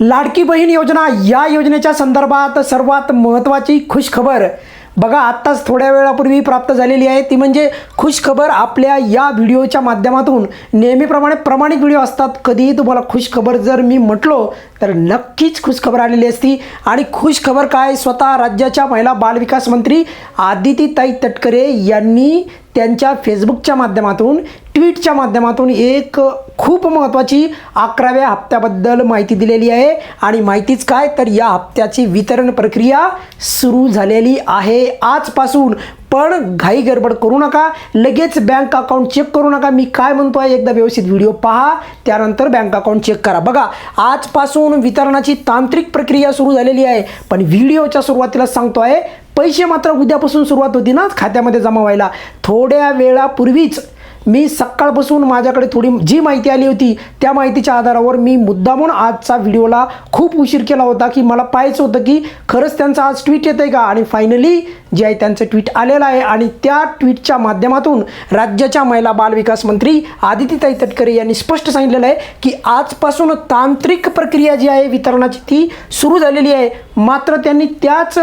लाडकी बहीण योजना या योजनेच्या संदर्भात सर्वात महत्त्वाची खुशखबर बघा आत्ताच थोड्या वेळापूर्वी प्राप्त झालेली आहे. ती म्हणजे खुशखबर आपल्या या व्हिडिओच्या माध्यमातून. नेहमीप्रमाणे प्रमाणित व्हिडिओ असतात. कधीही तुम्हाला खुशखबर जर मी म्हटलो तर नक्कीच खुशखबर आलेली असती. आणि खुशखबर काय? स्वतः राज्याच्या महिला बालविकास मंत्री आदितीताई तटकरे यांनी त्यांच्या फेसबुकच्या माध्यमातून ट्विटच्या माध्यमातून एक खूप महत्त्वाची अकराव्या हप्त्याबद्दल माहिती दिलेली आहे. आणि माहितीच काय? तर या हप्त्याची वितरण प्रक्रिया सुरू झालेली आहे आजपासून. पण घाई गडबड करू नका. लगेच बँक अकाउंट चेक करू नका. मी काय म्हणतो आहे एकदा व्यवस्थित व्हिडिओ पहा. त्यानंतर बँक अकाउंट चेक करा. बघा आजपासून वितरणाची तांत्रिक प्रक्रिया सुरू झालेली आहे. पण व्हिडिओच्या सुरुवातीला सांगतो आहे पैसे मात्र उद्यापासून सुरुवात होती ना खात्यामध्ये जमा व्हायला. थोड्या वेळापूर्वीच मी सकाळपासून माझ्याकडे थोडी जी माहिती आली होती त्या माहितीच्या आधारावर मी मुद्दामून आजचा व्हिडिओला खूप उशीर केला होता की मला पाहायचं होतं की खरंच त्यांचं आज ट्विट येतं आहे का? आणि फायनली जे आहे त्यांचं ट्विट आलेलं आहे आणि त्या ट्विटच्या माध्यमातून राज्याच्या महिला बालविकास मंत्री आदितीताई तटकरे यांनी स्पष्ट सांगितलेलं आहे की आजपासून तांत्रिक प्रक्रिया जी आहे वितरणाची ती सुरू झालेली आहे. मात्र त्यांनी त्याच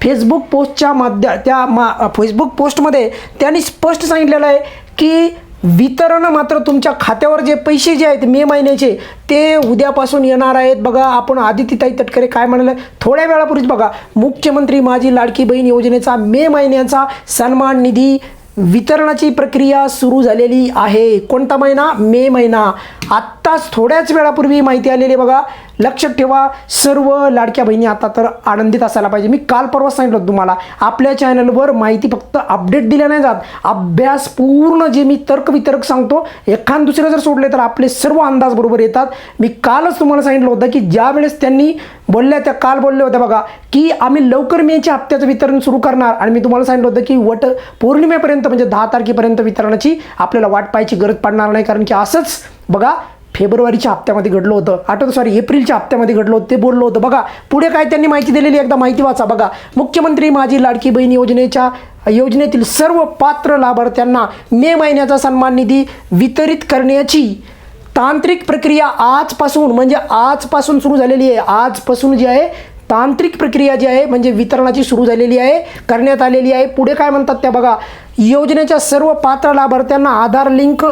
फेसबुक पोस्टच्या माध्य त्या मा फेसबुक पोस्टमध्ये त्यांनी स्पष्ट सांगितलेलं आहे की वितरण मात्र तुमच्या खात्यावर जे पैसे जे आहेत मे महिन्याचे ते उद्यापासून येणार आहेत. बघा आपण आदितीताई तटकरे काय म्हणाले? थोड्या वेळापूर्वीच बघा मुख्यमंत्री माझी लाडकी बहीण योजनेचा मे महिन्याचा सन्मान निधी वितरणाची प्रक्रिया सुरू झालेली आहे. कोणता महिना? मे महिना. आत्ताच थोड्याच वेळापूर्वी माहिती आलेली आहे. बघा लक्षात ठेवा सर्व लाडक्या बहिणी आता तर आनंदित असायला पाहिजे. मी काल परवा सांगितलं होतं तुम्हाला आपल्या चॅनलवर माहिती फक्त अपडेट दिल्या नाही जात. अभ्यास पूर्ण जे मी तर्क वितर्क सांगतो एखाद दुसरं जर सोडले तर आपले सर्व अंदाज बरोबर येतात. मी कालच तुम्हाला सांगितलं होतं की ज्या वेळेस त्यांनी बोलल्या त्या काल बोलल्या होत्या बघा की आम्ही लवकर मेच्या हप्त्याचं वितरण सुरू करणार. आणि मी तुम्हाला सांगितलं होतं की वट पौर्णिमेपर्यंत म्हणजे दहा तारखेपर्यंत वितरणाची आपल्याला वाट पाहायची गरज पडणार नाही. कारण की असंच बघा फेब्रुवारीच्या हप्त्यामध्ये घडलं होतं. आठवतं सॉरी एप्रिलच्या हप्त्यामध्ये घडलं होतं ते बोललो होतं. बघा पुढे काय त्यांनी माहिती दिलेली एकदा माहिती वाचा. बघा मुख्यमंत्री माझी लाडकी बहीण योजनेच्या योजनेतील सर्व पात्र लाभार्थ्यांना मे महिन्याचा सन्मान निधी वितरित करण्याची तांत्रिक प्रक्रिया आजपासून म्हणजे आजपासून सुरू झालेली आहे. आजपासून जी आहे तांत्रिक प्रक्रिया जी आहे म्हणजे वितरणाची सुरू झालेली आहे करण्यात आलेली आहे. पुढे काय म्हणतात त्या बघा योजनेच्या सर्व पात्र लाभार्थ्यांना आधार लिंक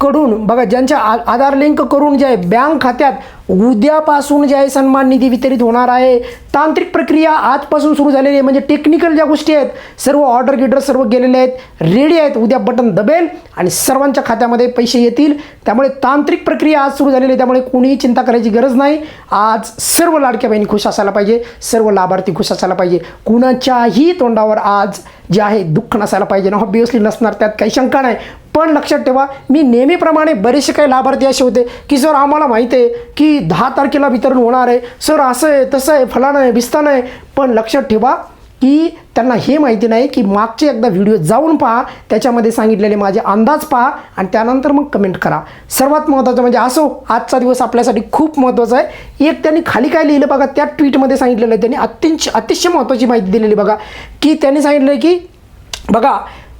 कडून बघा ज्यांच्या आ आधार लिंक करून जे आहे बँक खात्यात उद्यापासून जे आहे सन्मान निधी वितरित होणार आहे. तांत्रिक प्रक्रिया आजपासून सुरू झालेली आहे. म्हणजे टेक्निकल ज्या गोष्टी आहेत सर्व ऑर्डर गिडर सर्व गेलेले आहेत रेडी आहेत. उद्या बटन दबेल आणि सर्वांच्या खात्यामध्ये पैसे येतील. त्यामुळे तांत्रिक प्रक्रिया आज सुरू झालेली आहे. त्यामुळे कोणीही चिंता करायची गरज नाही. आज सर्व लाडक्या बहिणी खुश असायला पाहिजे. सर्व लाभार्थी खुश असायला पाहिजे. कुणाच्याही तोंडावर आज जे आहे दुःख नसायला पाहिजे. ना ऑब्वियसली नसणार त्यात काही शंका नाही. पण लक्षात ठेवा मी नेहमीप्रमाणे बरेचसे काही लाभार्थी असे होते की सर आम्हाला माहिती आहे की दहा तारखेला वितरण होणार आहे. सर असं आहे तसं आहे फलानं आहे बिस्तानं आहे. पण लक्षात ठेवा की त्यांना हे माहिती नाही की मागचे एकदा व्हिडिओ जाऊन पहा त्याच्यामध्ये सांगितलेले माझे अंदाज पहा आणि त्यानंतर मग कमेंट करा. सर्वात महत्त्वाचं म्हणजे असो आजचा दिवस आपल्यासाठी खूप महत्त्वाचा आहे. एक त्यांनी खाली काय लिहिलं बघा त्या ट्विटमध्ये सांगितलेलं आहे. त्यांनी अत्यंत अतिशय महत्त्वाची माहिती दिलेली बघा की त्यांनी सांगितलं आहे की बघा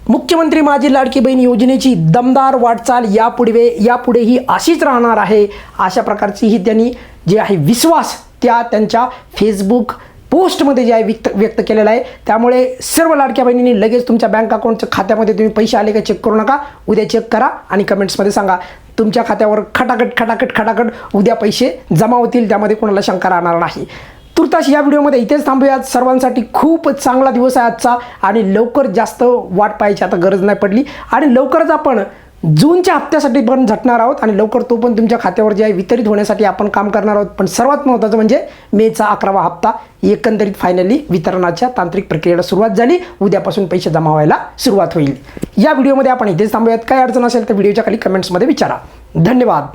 मुख्यमंत्री माझी लाडकी बहीण योजनेची दमदार वाटचाल यापुढे यापुढेही अशीच राहणार आहे. अशा प्रकारची ही त्यांनी जे आहे विश्वास त्या त्यांच्या फेसबुक पोस्टमध्ये जे आहे व्यक्त व्यक्त केलेलं आहे. त्यामुळे सर्व लाडक्या बहिणींनी लगेच तुमच्या बँक अकाउंटच्या खात्यामध्ये तुम्ही पैसे आले का चेक करू नका. उद्या चेक करा आणि कमेंट्समध्ये सांगा. तुमच्या खात्यावर खटाखट खटाखट खटाखट उद्या पैसे जमा होतील त्यामध्ये कोणाला शंका राहणार नाही. तुर्तास या व्हिडिओमध्ये इथेच थांबूयात. सर्वांसाठी खूप चांगला दिवस आहे आजचा आणि लवकर जास्त वाट पाहायची आता गरज नाही पडली. आणि लवकरच आपण जूनच्या हप्त्यासाठी पण झटणार आहोत आणि लवकर तो पण तुमच्या खात्यावर जे आहे वितरित होण्यासाठी आपण काम करणार आहोत. पण सर्वात महत्त्वाचं म्हणजे मेचा अकरावा हप्ता एकंदरीत फायनली वितरणाच्या तांत्रिक प्रक्रियेला सुरुवात झाली. उद्यापासून पैसे जमा व्हायला सुरुवात होईल. या व्हिडिओमध्ये आपण इथेच थांबूयात. काय अडचण असेल तर व्हिडिओच्या खाली कमेंट्समध्ये विचारा. धन्यवाद.